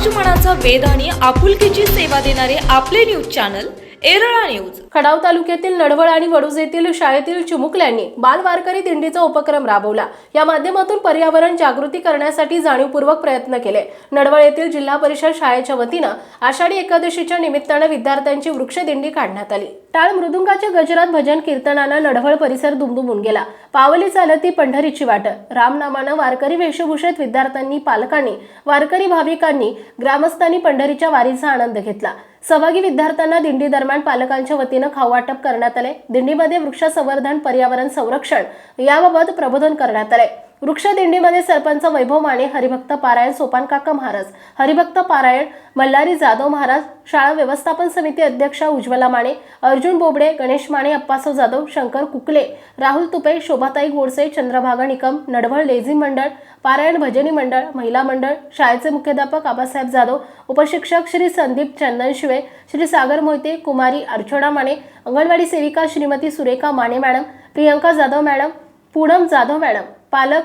समाजमनाचा वेध आणि आपुलकीची सेवा देणारे आपले news channel Erala news. Khadav तालुक्यातील नडवळ आणि वडूज येथील शाळेतील चिमुकल्यांनी बाल वारकरी दिंडीचा उपक्रम राबवला. या माध्यमातून पर्यावरण जागृती करण्यासाठी जाणीवपूर्वक प्रयत्न केले. नडवळ येथील जिल्हा परिषद शाळेच्या वतीनं आषाढी एकादशीच्या निमित्तानं विद्यार्थ्यांची वृक्षदिंडी काढण्यात आली. टाळ मृदुंगाच्या गजरात भजन कीर्तनानं नडवळ परिसर दुमदुमून गेला. पावली चालती पंढरीची वाट. रामनामानं वारकरी वेशभूषेत विद्यार्थ्यांनी पालकांनी वारकरी भाविकांनी ग्रामस्थांनी पंढरीच्या वारीचा आनंद घेतला. सहभागी विद्यार्थ्यांना दिंडी दरम्यान पालकांच्या वतीनं खाऊ वाटप करण्यात आले. दिंडीमध्ये वृक्ष संवर्धन पर्यावरण संरक्षण याबाबत प्रबोधन करण्यात आले. वृक्षदिंडीमध्ये सरपंच वैभव माने हरिभक्त पारायण सोपान काका महाराज हरिभक्त पारायण मल्हारी जाधव महाराज शाळा व्यवस्थापन समिती अध्यक्षा उज्ज्वला माने अर्जुन बोबडे गणेश माने अप्पासाव जाधव शंकर कुकले राहुल तुपे शोभाताई गोडसे चंद्रभागा निकम नडवळ लेझी मंडळ पारायण भजनी मंडळ महिला मंडळ शाळेचे मुख्याध्यापक आबासाहेब जाधव उपशिक्षक श्री संदीप चंदन शिवे श्री सागर मोहिते कुमारी अर्चना माने अंगणवाडी सेविका Shrimati Surekha Mane madam Priyanka Jadhav madam Poonam Jadhav madam. पालक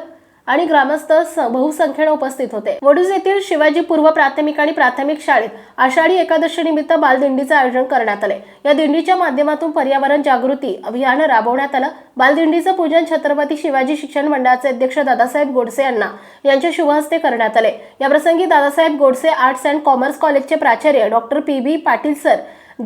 आणि ग्रामस्थ स- बहुसंख्येने उपस्थित होते. वडूज येथील शिवाजी पूर्व प्राथमिक आणि प्राथमिक शाळेत आषाढी एकादशी निमित्त बालदिंडीचं आयोजन करण्यात आले. या दिंडीच्या माध्यमातून पर्यावरण जागृती अभियान राबवण्यात आलं. बालदिंडीचं पूजन छत्रपती शिवाजी शिक्षण मंडळाचे अध्यक्ष दादासाहेब गोडसे यांना यांच्या शुभहस्ते करण्यात आले. याप्रसंगी Dadasaheb Godse arts and commerce कॉलेजचे प्राचार्य doctor P B Patil sir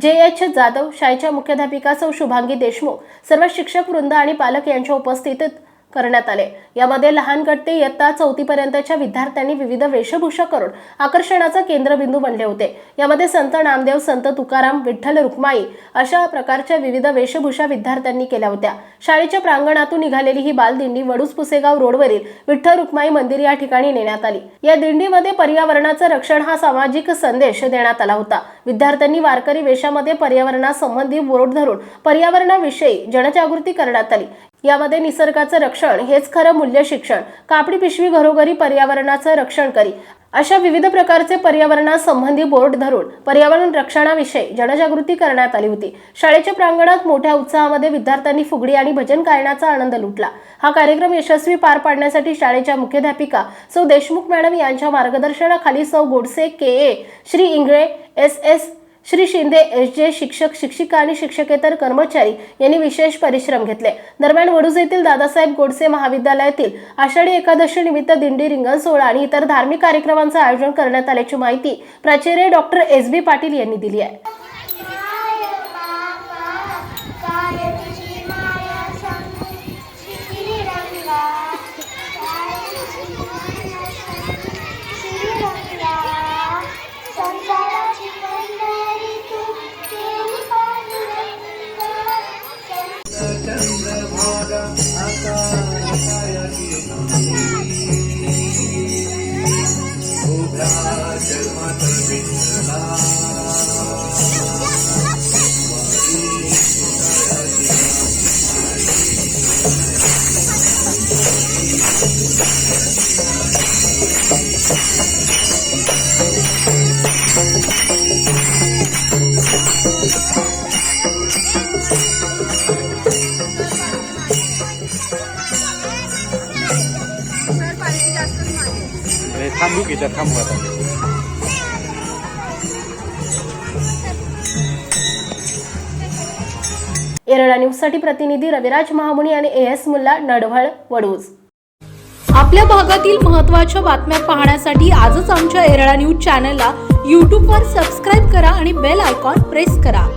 J H Jadhav शाळेच्या मुख्याध्यापिका सौ शुभांगी देशमुख सर्व शिक्षक वृंद आणि पालक यांच्या उपस्थितीत करण्यात आले. यामध्ये लहान गट ते इयत्ता चौथीपर्यंतच्या विद्यार्थ्यांनी विविध वेशभूषा करून आकर्षणाचा केंद्रबिंदू बनले होते. यामध्ये संत नामदेव संत तुकाराम विठ्ठल रुक्माई अशा प्रकारच्या विविध वेशभूषा विद्यार्थ्यांनी केल्या होत्या. शाळेच्या प्रांगणातून निघालेली ही बालदिंडी वडूस पुसेगाव रोडवरील विठ्ठल रुक्माई मंदिर या ठिकाणी नेण्यात आली. या दिंडीमध्ये पर्यावरणाचं रक्षण हा सामाजिक संदेश देण्यात आला होता. विद्यार्थ्यांनी वारकरी वेशामध्ये पर्यावरणासंबंधी बोर्ड धरून पर्यावरणाविषयी जनजागृती करण्यात आली. यामध्ये निसर्गाचं रक्षण हेच खरं मूल्य शिक्षण कापडी पिशवी घरोघरी पर्यावरणाचं रक्षण करी. अशा विविध प्रकारचे पर्यावरणासंबंधी बोर्ड धरून पर्यावरण रक्षणाविषयी जनजागृती करण्यात आली होती. शाळेच्या प्रांगणात मोठ्या उत्साहामध्ये विद्यार्थ्यांनी फुगडी आणि भजन गायनाचा आनंद लुटला. हा कार्यक्रम यशस्वी पार पाडण्यासाठी शाळेच्या मुख्याध्यापिका सौ देशमुख मॅडम यांच्या मार्गदर्शनाखाली सौ Godse K. A. Shri Ingle S. S. Shri Shinde S J शिक्षक शिक्षिका आणि शिक्षकेतर कर्मचारी यांनी विशेष परिश्रम घेतले. दरम्यान वडूज येथील दादासाहेब गोडसे महाविद्यालयातील आषाढी एकादशी निमित्त दिंडी रिंगण सोहळा आणि इतर धार्मिक कार्यक्रमांचं आयोजन करण्यात आल्याची माहिती प्राचार्य डॉक्टर एस बी पाटील यांनी दिली आहे. चंद्रभागा आकाशायती उभ्या जन्मात थांबू की त्या थांबू एरळा न्यूजसाठी प्रतिनिधी रविराज महामुनी आणि ए एस मुल्ला नडवळ वडूज. आपल्या भागातील महत्त्वाच्या बातम्या पाहण्यासाठी आजच आमच्या एरळा न्यूज चॅनलला यूट्यूबवर सबस्क्राईब करा आणि बेल आयकॉन प्रेस करा.